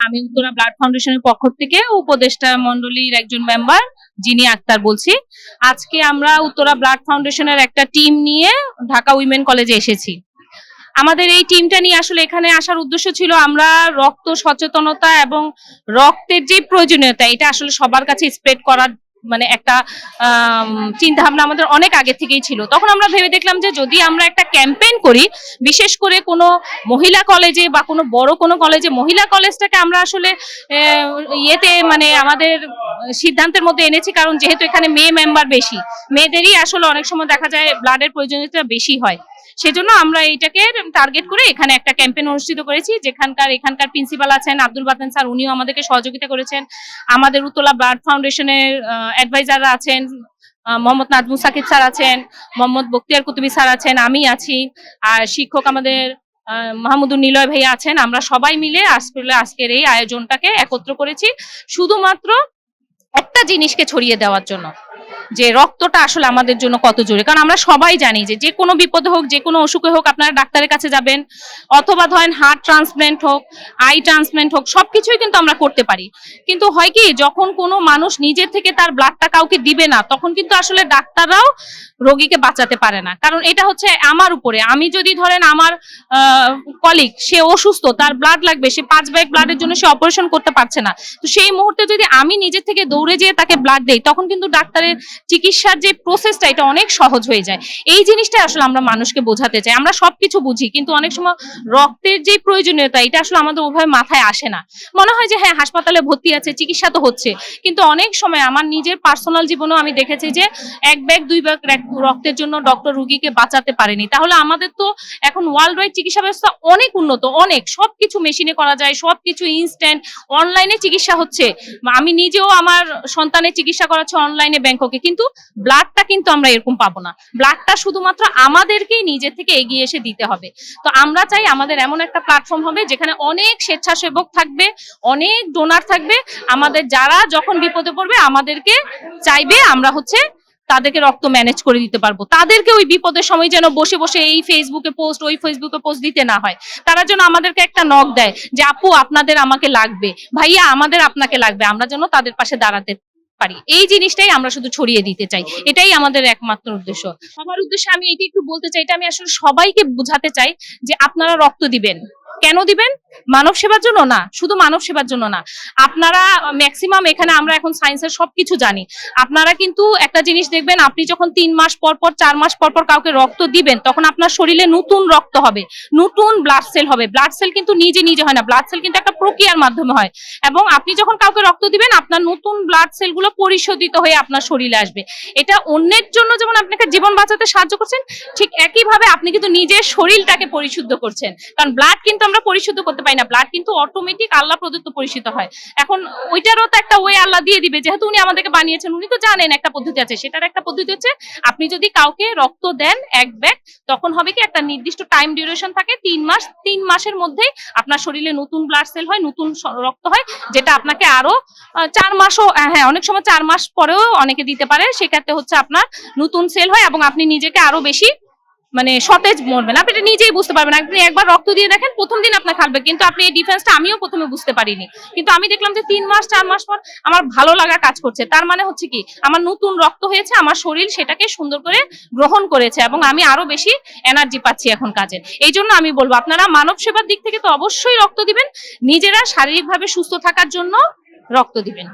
আমি উত্তরা ব্লাড ফাউন্ডেশনের পক্ষ থেকে উপদেষ্টা মন্ডলীর একজন মেম্বার যিনি আক্তার বলছি। আজকে আমরা উত্তরা ব্লাড ফাউন্ডেশনের একটা টিম নিয়ে ঢাকা উইমেন কলেজে এসেছি। আমাদের এই টিমটা নিয়ে আসলে এখানে আসার উদ্দেশ্য ছিল আমরা রক্ত সচেতনতা এবং রক্তের যে প্রয়োজনীয়তা, এটা আসলে সবার কাছে স্প্রেড করার মানে একটা চিন্তা ভাবনা আমাদের অনেক আগে থেকেই ছিল। তখন আমরা ভেবে দেখলাম যে যদি আমরা একটা ক্যাম্পেইন করি, বিশেষ করে কোনো মহিলা কলেজে বা কোনো বড় কোনো কলেজে, মহিলা কলেজটাকে আমরা আসলে ইয়েতে মানে আমাদের সিদ্ধান্তের মধ্যে এনেছি, কারণ যেহেতু এখানে মেয়ে মেম্বার বেশি, মেয়েদেরই আসলে অনেক সময় দেখা যায় ব্লাডের প্রয়োজনীয়তা বেশি হয়। সেজন্য আমরা এইটাকে টার্গেট করে এখানে একটা ক্যাম্পেইন অনুষ্ঠিত করেছি, যেখানকার এখানকার প্রিন্সিপাল আছেন আব্দুল বাতেন স্যার, উনিও আমাদেরকে সহযোগিতা করেছেন। আমাদের উত্তলা ব্লাড ফাউন্ডেশনের অ্যাডভাইজাররা আছেন মোহাম্মদ নাজমু সাকিব স্যার আছেন, মোহাম্মদ বক্তিয়ার কুতুবি স্যার আছেন, আমি আছি, আর শিক্ষক আমাদের মাহমুদুর নিলয় ভাইয়া আছেন। আমরা সবাই মিলে আসলে আজকের এই আয়োজনটাকে একত্র করেছি, শুধুমাত্র একটা জিনিসকে ছড়িয়ে দেওয়ার জন্য। যে রক্তটা আসলে আমাদের জন্য কত জরুরি। কারণ আমরা সবাই জানি যে যে কোনো বিপদে হোক যে কোনো অসুখে হোক, আপনারা ডাক্তারের কাছে যাবেন। অথবা ধরেন হার্ট ট্রান্সপ্ল্যান্ট হোক আই ট্রান্সপ্ল্যান্ট হোক সব কিছুই কিন্তু আমরা করতে পারি। কিন্তু হয় কি, যখন কোনো মানুষ নিজের থেকে তার ব্লাডটা কাউকে দিবে না, তখন কিন্তু আসলে ডাক্তাররাও রোগীকে বাঁচাতে পারে না। কারণ এটা হচ্ছে আমার উপরে। আমি যদি ধরেন আমার কলিগ সে অসুস্থ, তার ব্লাড লাগবে, সে পাঁচ ব্যাগ ব্লাডের জন্য সে অপারেশন করতে পারছে না। তো সেই মুহূর্তে যদি আমি নিজের থেকে দৌড়ে যেয়ে তাকে ব্লাড দেই, তখন কিন্তু ডাক্তারের চিকিৎসার যে প্রসেসটা এটা অনেক সহজ হয়ে যায়। এই জিনিসটা আসলে আমরা মানুষকে বোঝাতে চাই। আমরা সবকিছু বুঝি, কিন্তু অনেক সময় রক্তের যে প্রয়োজনীয়তা, এটা আসলে আমাদের ওভাবে মাথায় আসে না। মনে হয় যে হ্যাঁ হাসপাতালে ভর্তি আছে, চিকিৎসা তো হচ্ছে। কিন্তু অনেক সময় আমার নিজের পার্সোনাল জীবনেও আমি দেখেছি যে, এক ব্যাগ, দুই ব্যাগ রক্তের জন্য ডক্টর রুগীকে বাঁচাতে পারেনি। তাহলে আমাদের তো এখন ওয়ার্ল্ড ওয়াইড চিকিৎসা ব্যবস্থা অনেক উন্নত, অনেক। সবকিছু মেশিনে করা যায়, সবকিছু ইনস্ট্যান্ট অনলাইনে চিকিৎসা হচ্ছে। আমি নিজেও আমার সন্তানের চিকিৎসা করাচ্ছি অনলাইনে ব্যাংককে কিন্তু ব্লাডটা কিন্তু আমরা এরকম পাবো না। ব্লাডটা শুধুমাত্র আমাদেরকেই নিজে থেকে এগিয়ে এসে দিতে হবে। তো আমরা চাই আমাদের এমন একটা প্ল্যাটফর্ম হবে যেখানে অনেক স্বেচ্ছাসেবক থাকবে, অনেক ডোনার থাকবে। আমাদের যারা যখন বিপদে পড়বে, আমাদেরকে চাইবে আমরা হচ্ছে তাদেরকে রক্ত ম্যানেজ করে দিতে পারব। তাদেরকে ওই বিপদের সময় যেন বসে বসে এই ফেসবুকে পোস্ট ওই ফেসবুকে পোস্ট দিতে না হয়। তারা যেন আমাদেরকে একটা নক দেয় যে, আপু, আপনাদের আমাকে লাগবে। ভাইয়া, আমাদের আপনাকে লাগবে। আমরা যেন তাদের পাশে দাঁড়াতে পারি। এই জিনিসটাই আমরা শুধু ছড়িয়ে দিতে চাই। এটাই আমাদের একমাত্র উদ্দেশ্য। আমার উদ্দেশ্যে আমি এটা একটু বলতে চাই, এটা আমি আসলে সবাইকে বোঝাতে চাই যে আপনারা রক্ত দিবেন। কেন দিবেন? মানব সেবার জন্য না, শুধু মানব সেবার জন্য না। আপনারা ম্যাক্সিমাম এখানে আমরা এখন সায়েন্সের সবকিছু জানি। আপনারা কিন্তু একটা জিনিস দেখবেন, আপনি যখন তিন মাস পর পর, চার মাস পর পর কাউকে রক্ত দিবেন, তখন আপনার শরীরে নতুন রক্ত হবে, নতুন ব্লাড সেল হবে। ব্লাড সেল কিন্তু নিজে নিজে হয় না ব্লাড সেল কিন্তু একটা প্রক্রিয়ার মাধ্যমে হয়। এবং আপনি যখন কাউকে রক্ত দিবেন, আপনার নতুন ব্লাড সেলগুলো পরিশোধিত হয়ে আপনার শরীরে আসবে। এটা অন্যের জন্য যেমন আপনাকে জীবন বাঁচাতে সাহায্য করছেন, ঠিক একইভাবে আপনি কিন্তু নিজের শরীরটাকে পরিশুদ্ধ করছেন। কারণ ব্লাড কিন্তু আমরা পরিশুদ্ধ করতে পারি না। ব্লাড কিন্তু অটোমেটিক আল্লাহ প্রদত্ত পরিশুদ্ধ হয়। এখন ওইটারও তো একটা ওয়ে আল্লাহ দিয়ে দিবে। যেহেতু উনি আমাদেরকে বানিয়েছেন, উনি তো জানেন একটা পদ্ধতি আছে। সেটার একটা পদ্ধতি হচ্ছে, আপনি যদি কাউকে রক্ত দেন এক ব্যাগ, তখন হবে কি একটা নির্দিষ্ট টাইম ডিউরেশন থাকে, তিন মাস, তিন মাসের মধ্যেই আপনার শরীরে নতুন ব্লাড সেল হয়, নতুন রক্ত হয়, যেটা আপনাকে আরও চার মাসও হ্যাঁ অনেক সময় চার মাস পরেও অনেকে দিতে পারে। সেক্ষেত্রে হচ্ছে আপনার নতুন সেল হয় এবং আপনি নিজেকে আরও বেশি মানে সতেজ মরবেন আপনি এটা নিজেই বুঝতে পারবেন। আপনি একবার রক্ত দিয়ে দেখেন, প্রথম দিন আপনার খাবে। কিন্তু আপনি এই ডিফারেন্সটা আমিও প্রথমে বুঝতে পারিনি। কিন্তু আমি দেখলাম যে তিন মাস, চার মাস পর আমার ভালো লাগা কাজ করছে। তার মানে হচ্ছে কি, আমার নতুন রক্ত হয়েছে, আমার শরীর সেটাকে সুন্দর করে গ্রহণ করেছে এবং আমি আরও বেশি এনার্জি পাচ্ছি এখন কাজের এই জন্য আমি বলব, আপনারা মানব সেবার দিক থেকে তো অবশ্যই রক্ত দিবেন। নিজেরা শারীরিকভাবে সুস্থ থাকার জন্য রক্ত দিবেন।